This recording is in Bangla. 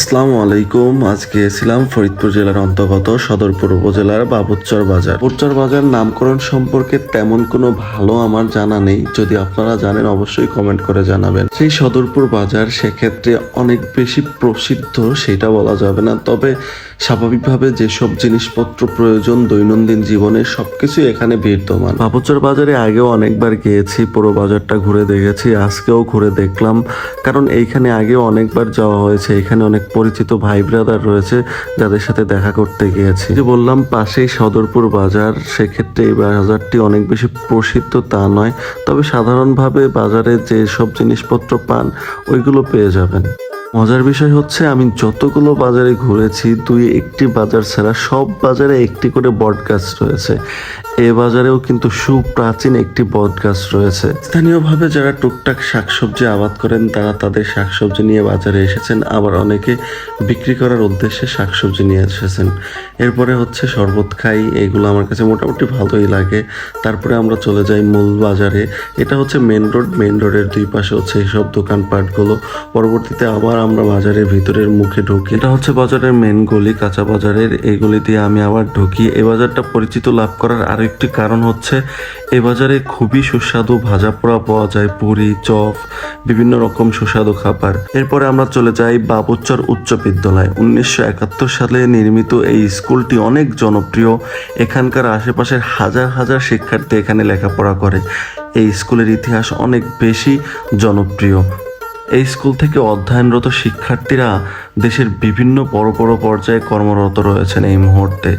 আসসালামু আলাইকুম। আজকে ছিলাম ফরিদপুর জেলার অন্তর্গত সদরপুর উপজেলার বাবুচর বাজার। বাবুচর বাজার নামকরণ সম্পর্কে তেমন কোনো ভালো আমার জানা নেই। যদি আপনারা জানেন, অবশ্যই কমেন্ট করে জানাবেন। সেই সদরপুর বাজার সেক্ষেত্রে অনেক বেশি প্রসিদ্ধ, সেটা বলা যাবে না। তবে স্বাভাবিকভাবে যেসব জিনিসপত্র প্রয়োজন দৈনন্দিন জীবনে সবকিছু এখানে বিদ্যমান। বাবুচর বাজারে আগেও অনেকবার গিয়েছি, পুরো বাজারটা ঘুরে দেখেছি, আজকেও ঘুরে দেখলাম। কারণ এইখানে আগেও অনেকবার যাওয়া হয়েছে, এখানে অনেক পরিচিত ভাই ব্রাদার রয়েছে, যাদের সাথে দেখা করতে গিয়েছি। যে বললাম, পাশেই সদরপুর বাজার, সেক্ষেত্রে এই বাজারটি অনেক বেশি প্রসিদ্ধ তা নয়। তবে সাধারণভাবে বাজারে যে সব জিনিসপত্র পান, ওইগুলো পেয়ে যাবেন। মজার বিষয় হচ্ছে, আমি যতগুলো বাজারে ঘুরেছি, দুই একটি বাজার ছাড়া সব বাজারে একটি করে বট গাছ রয়েছে। এ বাজারেও কিন্তু সুপ্রাচীন একটি বট গাছ রয়েছে। স্থানীয়ভাবে যারা টুকটাক শাকসবজি আবাদ করেন, তারা তাদের শাকসবজি নিয়ে বাজারে এসেছেন। আবার অনেকে বিক্রি করার উদ্দেশ্যে শাকসবজি নিয়ে এসেছেন। এরপরে হচ্ছে শরবত খাই, এগুলো আমার কাছে মোটামুটি ভালোই লাগে। তারপরে আমরা চলে যাই মূল বাজারে। এটা হচ্ছে মেন রোড, মেন রোডের দুই পাশে হচ্ছে এইসব দোকানপাটগুলো। পরবর্তীতে আবার আমরা বাজারের ভিতরের মুখে ঢুকি। এটা হচ্ছে বাজারের মেন গলি, কাঁচা বাজারের। এই গলি দিয়ে আমি আবার ঢুকি। এই বাজারটা পরিচিত লাভ করার আরও একটি কারণ হচ্ছে, এই বাজারে খুবই সুস্বাদু ভাজা পোড়া পাওয়া যায়, পুরি, চপ, বিভিন্ন রকম সুস্বাদু খাবার। এরপরে আমরা চলে যাই বাবুচর উচ্চ বিদ্যালয়। উনিশশো একাত্তর সালে নির্মিত এই স্কুলটি অনেক জনপ্রিয়। এখানকার আশেপাশের হাজার হাজার শিক্ষার্থী এখানে লেখাপড়া করে। এই স্কুলের ইতিহাস অনেক বেশি জনপ্রিয়। এই স্কুল থেকে অধ্যয়নরত শিক্ষার্থীরা দেশের বিভিন্ন বড় বড় পর্যায়ে কর্মরত রয়েছেন এই মুহূর্তে।